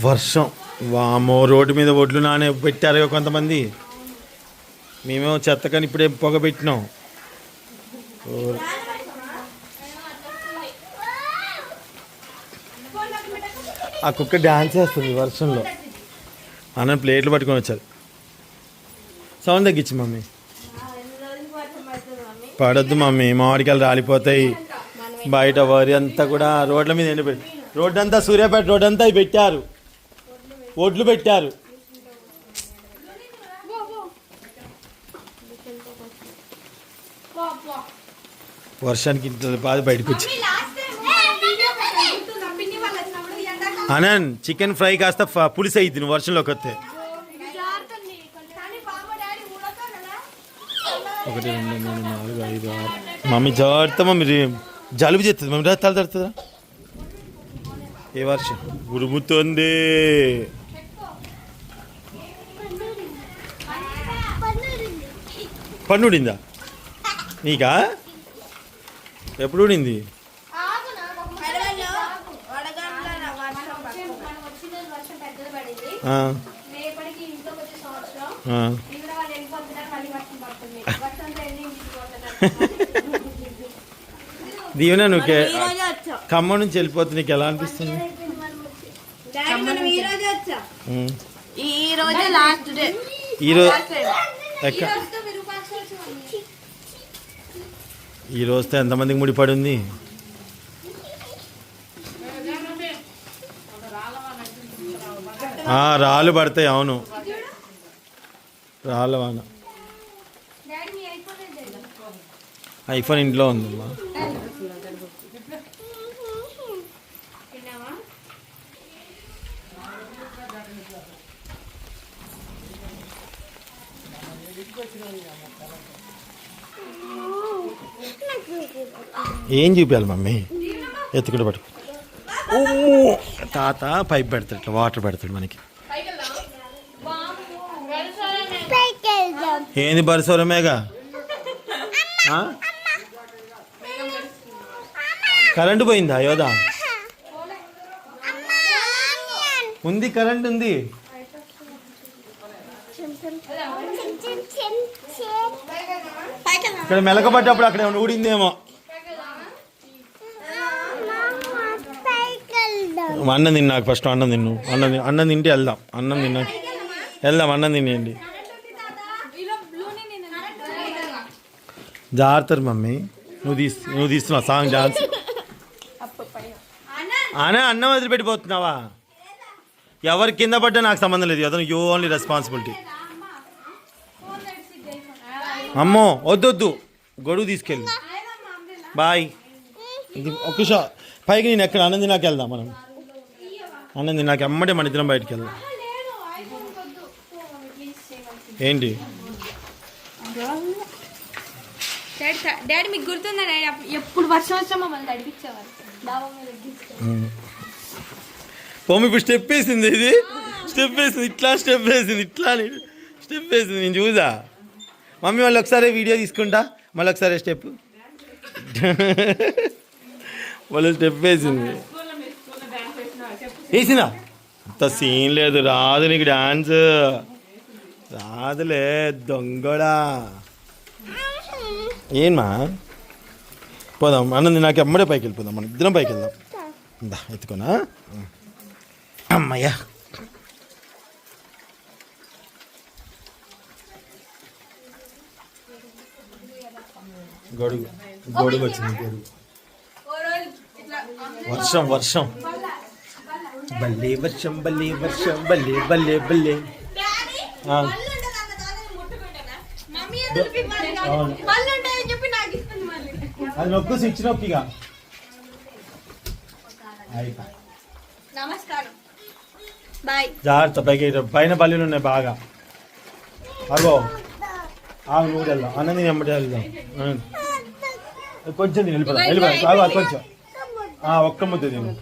వర్షం. వామో రోడ్డు మీద ఒడ్లు నానే పెట్టారు కొంతమంది. మేమేమో చెత్తకని ఇప్పుడే పొగ పెట్టినాం. ఆ కుక్క డ్యాన్స్ చేస్తుంది వర్షంలో. అన్న ప్లేట్లు పట్టుకొని వచ్చారు. సౌండ్ తగ్గించి మమ్మీ. పడద్దు మమ్మీ. మామిడికాయలు రాలిపోతాయి. బయట వరి అంతా కూడా రోడ్ల మీద ఎండిపోయి రోడ్డు అంతా సూర్యాపేట రోడ్ అంతా పెట్టారు. ఒడ్లు పెట్టారు. వర్షానికి ఇంత బాధ బయటకు వచ్చి అనన్ చికెన్ ఫ్రై కాస్త పులిసి పులుసు అయ్యింది నువ్వు వర్షంలోకి వస్తే. ఒకటి రెండు మూడు నాలుగు ఐదు ఆరు. మమ్మీ జాగ్రత్త మమ్మీ జలుబు చేస్తుంది మమ్మీ తల తడుతుందా? ఏ వర్షం? ఉరుముతుంది పన్ను ఉడిందా నీకా ఎప్పుడు ఉడింది దీవెన నువ్వు కే- ఖమ్మం నుంచి వెళ్ళిపోతే నీకు ఎలా అనిపిస్తుంది? మనం ఈ రోజే వచ్చాం ఉమ్. ఈ రోజే లాస్ట్ డే ఈరోజు ఎక్క ఈ రోజుతో ఎంతమందికి ముడిపడి ఉంది ఆ, రాళ్ళు పడతాయి అవును. రాళ్ళ వాన. డాడీ మీ అయిపోలేదు ఐఫోన్ ఇంట్లో ఉందమ్మా. ఏం చూపించాలి మమ్మీ? ఎత్తుకుంటూ పట్టు తాత పైప్ పెడతాడు వాటర్ పెడతాడు మనకి. ఏంది బరిసోరమేగా? కరెంటు పోయిందా యోదా ఉంది కరెంట్ ఉంది. ఇక్కడ మెలకబడ్డప్పుడు అక్కడ ఏమైనా ఊడిందేమో. అన్నం తిన్నా నాకు ఫస్ట్ అన్నం తిన్ను అన్నం అన్నం తింటే వెళ్దాం. అన్నం తిన్నా వెళ్దాం అన్నం తినేయండి. జాగ్రత్త మమ్మీ. నువ్వు తీస్ నువ్వు తీస్తున్నావు సాంగ్ డాన్స్. అనే అన్నం వదిలిపెట్టిపోతున్నావా? ఎవరి కింద పడ్డా నాకు సంబంధం లేదు. అతను యూ ఓన్లీ రెస్పాన్సిబిలిటీ అమ్మో వద్దొద్దు. గొడుగు తీసుకెళ్ళి. బాయ్. ఇది ఒక్క షా పైకి నేను ఎక్కడ? అన్నం తిన్నాక వెళ్దాం మనం. అన్నం తిన్నాక అమ్మడే మన ఇద్దరం బయటికి వెళ్దాం. ఏంటి? డాడీ మీకు గుర్తుందా? ఎప్పుడు వర్షం వచ్చినా మమ్మల్ని నడిపించేవారు. మమ్మీ ఇప్పుడు స్టెప్ వేసింది ఇది. స్టెప్ వేసింది ఇట్లా స్టెప్ వేసింది ఇట్లా స్టెప్ వేసింది నేను చూసా. మమ్మీ మళ్ళీ ఒకసారి వీడియో తీసుకుంటా మళ్ళీ ఒకసారి స్టెప్ మళ్ళీ స్టెప్ వేసింది. వేసిందా? అంత సీన్ లేదు రాదు నీకు డాన్స్ రాదులే దొంగడా. ఏమా పోదాం అన్నది నాకు అమ్మడే పైకి వెళ్ళిపోదాం మనం ఇద్దరం పైకి వెళ్దాం. ఎత్తుకోనా? అమ్మయ్యా. గొడుగు. గొడుగు వచ్చింది గొడుగు. వర్షం వర్షం. బల్లే వర్షం బల్లే వర్షం బల్లే ఇస్తుంది మళ్ళీ అది నొక్కు స్విచ్ నొక్కిగా. నమస్కారం. జాగ్రత్త పైకి. పైన బల్లీలు ఉన్నాయి బాగా. అగో ఆగు నువ్వు వెళ్దాం అన్నది ఎమ్మటి వెళ్దాం. ఆ. కొంచెం తిని వెళ్ళిపోదాం. వెళ్ళిపోదాం. ఆగు, అది కొంచెం. ఆ, ఒక్క ముద్ద తిను.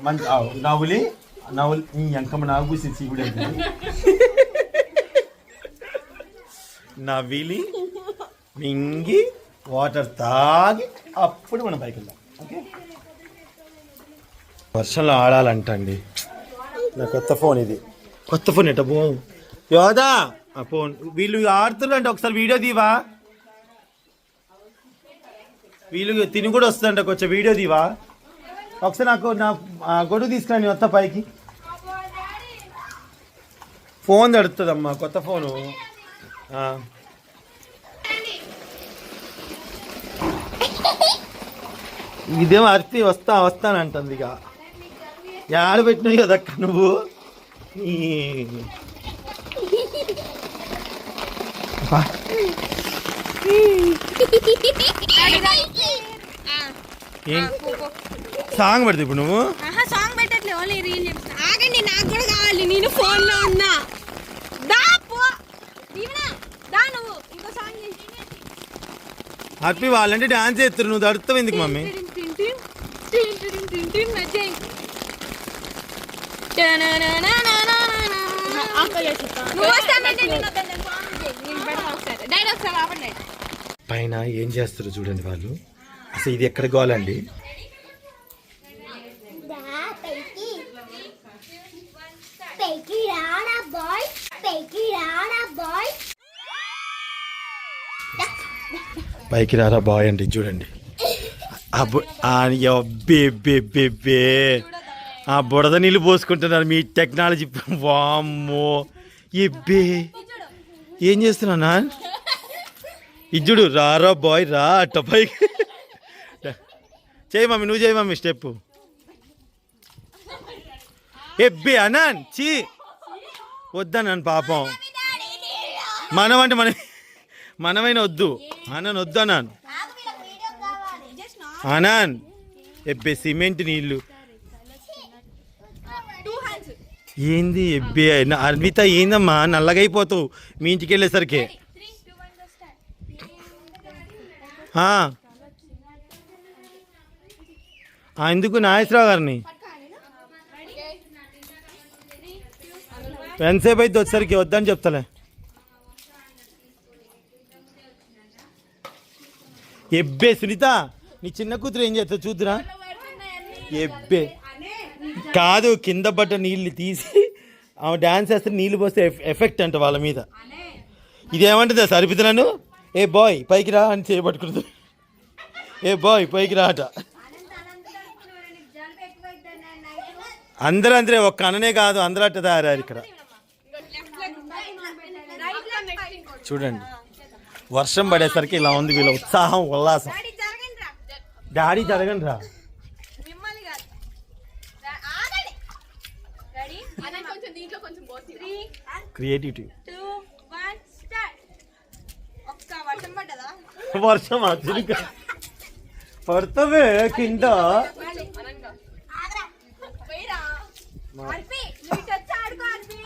మంచి నవ్వులి నవ్వులి. ఈ ఎంకమ్మ నాకు పూసి చీకుడు నవ్విలి మింగి వాటర్ తాగి అప్పుడు మనం పైకి వెళ్దాం. వర్షంలో ఆడాలంటండి. నా కొత్త ఫోన్ ఇది. కొత్త ఫోన్ ఎట యోదా ఆ ఫోన్. వీళ్ళు ఆడుతున్నారు ఒకసారి వీడియో తీవా? వీళ్ళు తిని కూడా వస్తుందంట కొంచెం వీడియో తీవా? ఒకసారి నాకు నా గొడుగు తీసుకురండి మొత్తం పైకి. ఫోన్ తడుతుందమ్మా కొత్త ఫోను. ఆ. ఇదేమో అర్తి వస్తా వస్తానంటుంది ఇక. యాడ పెట్టినావు కదక్క నువ్వు. ఏం? సాంగ్ పెడతావు ఇప్పుడు నువ్వు? సాంగ్ పెట్టట్లే ఓన్లీ రీల్ చెప్తా. ఆగండి నాకు కూడా కావాలి నేను ఫోన్లో ఉన్నా. దా పో. దీవెన దా నువ్వు. ఇంకో సాంగ్ చేసి హ్యాపీ వాళ్ళంటే డాన్స్ చేస్తారు నువ్వు తడుతావు ఎందుకు మమ్మీ నువ్వు వస్తానంటే నేను వద్దంటే సాంగ్ చేయి. నేను పెడతా ఒకసారి. డాడీ ఒకసారి ఆపండి డాడీ. పైన ఏం చేస్తారు చూడండి వాళ్ళు. అసలు ఇది ఎక్కడ గోలండి? పైకి రారా బాయ్ అండి చూడండి. ఆ బు- అబ్బే బే బే బే. ఆ బుడద నీళ్ళు పోసుకుంటున్నారు మీ టెక్నాలజీ. వామ్మో ఎబ్బే ఏం చేస్తున్నా ఇజ్జుడు రారా బాయ్ రా అట్ట పైకి. చేయి మమ్మీ నువ్వు చేయి మమ్మీ స్టెప్ ఎబ్బే అనాన్ చీ. వద్దన్నాను పాపం. మనం అంటే మన మనమైన వద్దు. అన్నాను వద్దు అన్నాను అనాన్ ఎబ్బే సిమెంట్ నీళ్ళు. ఏంది ఎబ్బే నా- అన్విత ఏందమ్మా? నల్లగైపోతావు. మీ ఇంటికి వెళ్ళేసరికి. ఎందుకు నాగేశ్వరరావు గారిని? ఎంతసేపు అయితే వచ్చేసరికి? వద్దని చెప్తలే. ఎబ్బే సునీత నీ చిన్న కూతురు ఏం చేస్తావు చూద్దురా? ఎబ్బే. కాదు కింద పడ్డ నీళ్ళు తీసి ఆమె డాన్స్ చేస్తే నీళ్ళు పోస్తే ఎఫ్- ఎఫెక్ట్ అంట వాళ్ళ మీద. ఇదేమంటుంది సరిపిత నన్ను? ఏ బాయ్ పైకి రా అని చేయబట్టుకుంటుంది ఏ బాయ్ పైకి రా అట. అందరూ అందరే ఒక్క అన్ననే కాదు అందరూ అట్ట తయారారు ఇక్కడ. చూడండి. వర్షం పడేసరికి ఇలా ఉంది వీళ్ళ ఉత్సాహం ఉల్లాసం. డాడీ జరగండి రా. డాడీ జరగండి రా మిమ్మల్ని కాదు రా- ఆగండి రెడీ అన్న కొంచెం దీంట్లో కొంచెం పోసి three creativity two one start ఒక్క వర్షం పడ్డదా? వర్షం కింద.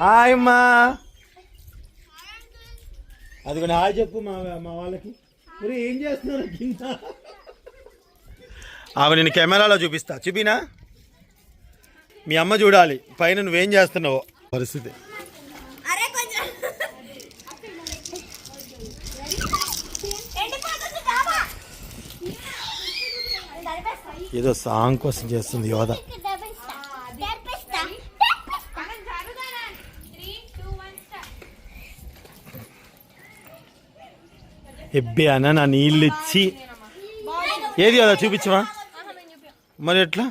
హాయ్ అమ్మా. అది హాయ్ చెప్పు మా మా వాళ్ళకి. మరి ఏం చేస్తున్నారు కింద? ఆమె నేను కెమెరాలో చూపిస్తా. చూపినా? మీ అమ్మ చూడాలి. పైన నువ్వేం చేస్తున్నావో. పరిస్థితి. ఏదో సాంగ్ కోసం చేస్తుంది యోధ. ఎబ్బే అన్న నా నీళ్ళు ఇచ్చి ఏది కదా చూపించవా మరి ఎట్లా?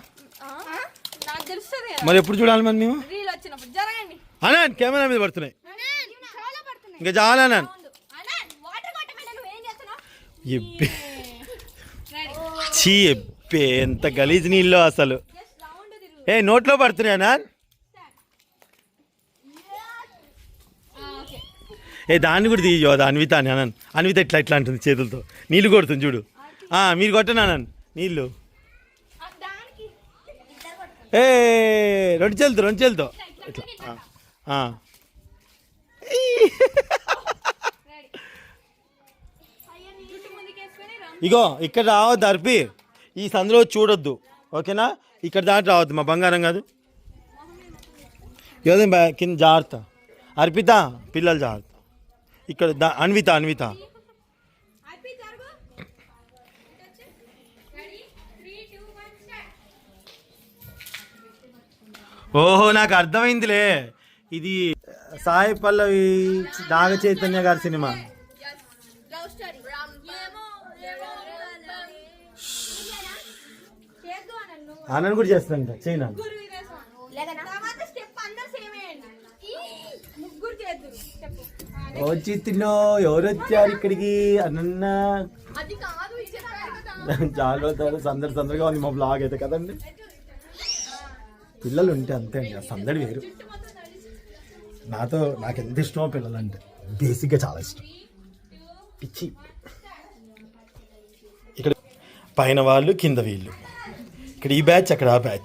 మరి ఎప్పుడు చూడాలి మరి మేము రీల్ వచ్చినప్పుడు. జరగండి. అన్నా కెమెరా మీద పడుతున్నాయి. ఇంకా చాలా అన్నా. అన్నా ఎబ్బే చీ ఎబ్బే ఎంత గలీజ్ నీళ్ళు అసలు. ఏ నోట్లో పడుతున్నాయా ఓకే ఏ దాన్ని కూడా తీయో అది అన్విత అని అన్నాను. అన్విత ఇట్లా ఇట్లా అంటుంది చేతులతో. నీళ్ళు కొడుతుంది చూడు. ఆ, మీరు కొట్టను నీళ్ళు. ఏ రెండు చేతులతో రెండు చేతులతో. ఇట్లా ఇగో ఇక్కడ రావద్దు అర్పి. ఈ సందులో చూడొద్దు. ఓకేనా? ఇక్కడ దాటి రావద్దు మా బంగారం కాదు. ఏదో బా- కింద జాగ్రత్త. అర్పిత పిల్లలు జాగ్రత్త. ఇక్కడ అన్విత అన్విత. ఓహో నాకు అర్థమైందిలే. ఇది సాయి పల్లవి నాగ చైతన్య గారి సినిమా. ఆనంద్ కూడా చేస్తాను చేయనా? వచ్చి తిన్నో ఎవరు వచ్చారు ఇక్కడికి? అన్న చాలా సందడి సందడిగా ఉంది మా బ్లాగ్ అయితే కదండి. పిల్లలు ఉంటే అంతే అండి సందడి వేరు. నాతో నాకు ఎంత ఇష్టమో పిల్లలు అంటే బేసిక్గా చాలా ఇష్టం. పిచ్చి. ఇక్కడ పైన వాళ్ళు కింద వీళ్ళు. ఇక్కడ ఈ బ్యాచ్ అక్కడ ఆ బ్యాచ్.